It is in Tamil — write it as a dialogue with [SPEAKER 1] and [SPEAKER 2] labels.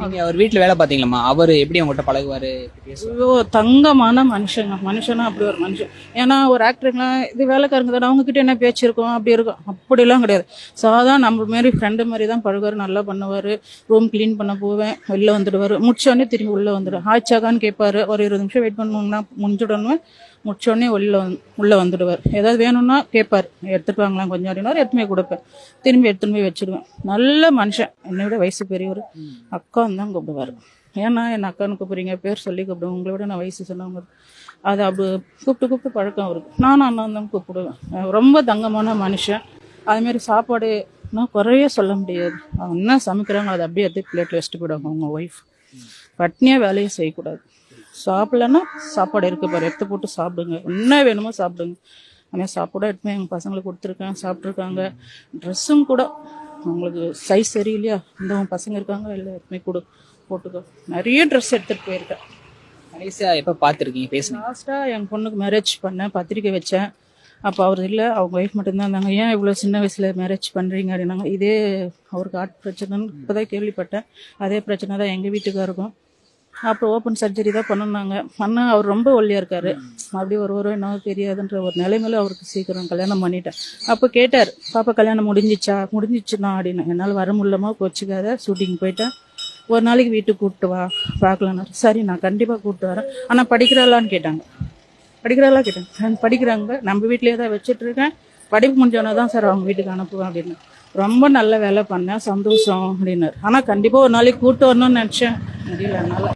[SPEAKER 1] நீங்க அவர் வீட்டுல வேலை பாத்தீங்களா அவர் எப்படி உங்ககிட்ட பழகுவாரு?
[SPEAKER 2] ஐயோ தங்கமான மனுஷங்க. மனுஷனா அப்படி ஒரு மனுஷன். ஏன்னா ஒரு ஆக்டருங்களாம் இது வேலைக்காரங்க தானே அவங்க கிட்ட என்ன பேச்சு இருக்கும் அப்படி இருக்கும். அப்படிலாம் கிடையாது. சாதா நம்ம மாரி ஃப்ரெண்டு மாதிரி தான் பழகுவார். நல்லா பண்ணுவார். ரூம் க்ளீன் பண்ண போவேன். வெளில வந்துடுவார். முடிச்சோடனே திரும்பி உள்ளே வந்துடும். ஆச்சாகான்னு கேட்பாரு. ஒரு இருபது நிமிஷம் வெயிட் பண்ணுவோம்னா முடிஞ்சுடனே முடிச்சோடனே வந்து உள்ளே வந்துடுவார். ஏதாவது வேணும்னா கேட்பார். எடுத்துட்டு வாங்கலாம் கொஞ்சம் அப்படின்னா எடுத்துமே கொடுப்பேன். திரும்பி எடுத்துன்னு போய் வச்சிடுவேன். நல்ல மனுஷன். என்னை விட வயசு பெரியவர். அக்கான்னு தான் கூப்பிடுவார். ஏன்னா என் அக்கான்னு கூப்பிடுறீங்க பேர் சொல்லி கூப்பிடுவேன் உங்களை விட நான் வயசு சொன்னவங்க அது அப்படி கூப்பிட்டு கூப்பிட்டு பழக்கம் அவருக்கு. நானும் அண்ணன் தான் கூப்பிடுவேன். ரொம்ப தங்கமான மனுஷன். அதுமாரி சாப்பாடு நான் குறைய சொல்ல முடியாது. அவங்க என்ன சமைக்கிறாங்க அதை அப்படியே எடுத்து பிளேட்டில் வச்சுட்டு போயிடுவாங்க அவங்க ஒய்ஃப் பட்னியாக வேலையை செய்யக்கூடாது. சாப்பிடலன்னா சாப்பாடு இருக்கு பாரு எடுத்து போட்டு சாப்பிடுங்க. என்ன வேணுமோ சாப்பிடுங்க. ஆனால் சாப்பாடு எடுத்துமே எங்கள் பசங்களுக்கு கொடுத்துருக்கேன் சாப்பிட்ருக்காங்க ட்ரெஸ்ஸும் கூட அவங்களுக்கு சைஸ் சரியில்லையா? இந்த பசங்க இருக்காங்க இல்லை எடுத்துமே கொடு போட்டுக்கோ. நிறைய ட்ரெஸ் எடுத்துகிட்டு போயிருக்கேன்.
[SPEAKER 1] கடைசியா எப்ப பாத்திருக்கீங்க பேசுனீங்க
[SPEAKER 2] லாஸ்ட்டாக என் பொண்ணுக்கு மேரேஜ் பண்ணேன் பத்திரிக்கை வச்சேன். அப்போ அவர் இல்லை அவங்க ஒய்ஃப் மட்டும்தான் இருந்தாங்க. ஏன் இவ்வளோ சின்ன வயசில் மேரேஜ் பண்ணுறீங்க அப்படின்னாங்க. இதே அவருக்கு ஆர்ட் பிரச்சனைன்னு இப்போ தான் கேள்விப்பட்டேன். அதே பிரச்சனை தான் எங்கள் வீட்டுக்காருக்கும். அப்புறம் ஓப்பன் சர்ஜரி தான் பண்ணுனாங்க. ஆனால் அவர் ரொம்ப ஒல்லியாக இருக்காரு. அப்படியே ஒரு ஒரு என்ன தெரியாதுன்ற ஒரு நிலைமையில அவருக்கு சீக்கிரம் கல்யாணம் பண்ணிட்டேன் அப்போ கேட்டார் பாப்பா கல்யாணம் முடிஞ்சிச்சா? முடிஞ்சிச்சுண்ணா அப்படின்னு. என்னால் வர முடியலமா கொச்சிக்காத. ஷூட்டிங் போயிட்டேன் ஒரு நாளைக்கு வீட்டுக்கு கூப்பிட்டு வா பார்க்கலான்னாரு சரி நான் கண்டிப்பாக கூப்பிட்டு வரேன். ஆனால் படிக்கிறாளான்னு கேட்டாங்க. படிக்கிறாளா? கேட்டேன் படிக்கிறாங்க. நம்ம வீட்லேயே தான் வச்சுட்ருக்கேன் படிப்பு முடிஞ்சோன்னா தான் சார் அவங்க வீட்டுக்கு அனுப்புவேன் அப்படின்னு. ரொம்ப நல்ல வேலை பண்ணேன் சந்தோஷம் அப்படின்னாரு. ஆனால் கண்டிப்பாக ஒரு நாளைக்கு கூப்பிட்டு வரணும்னு நினச்சேன். முடியல என்னால்.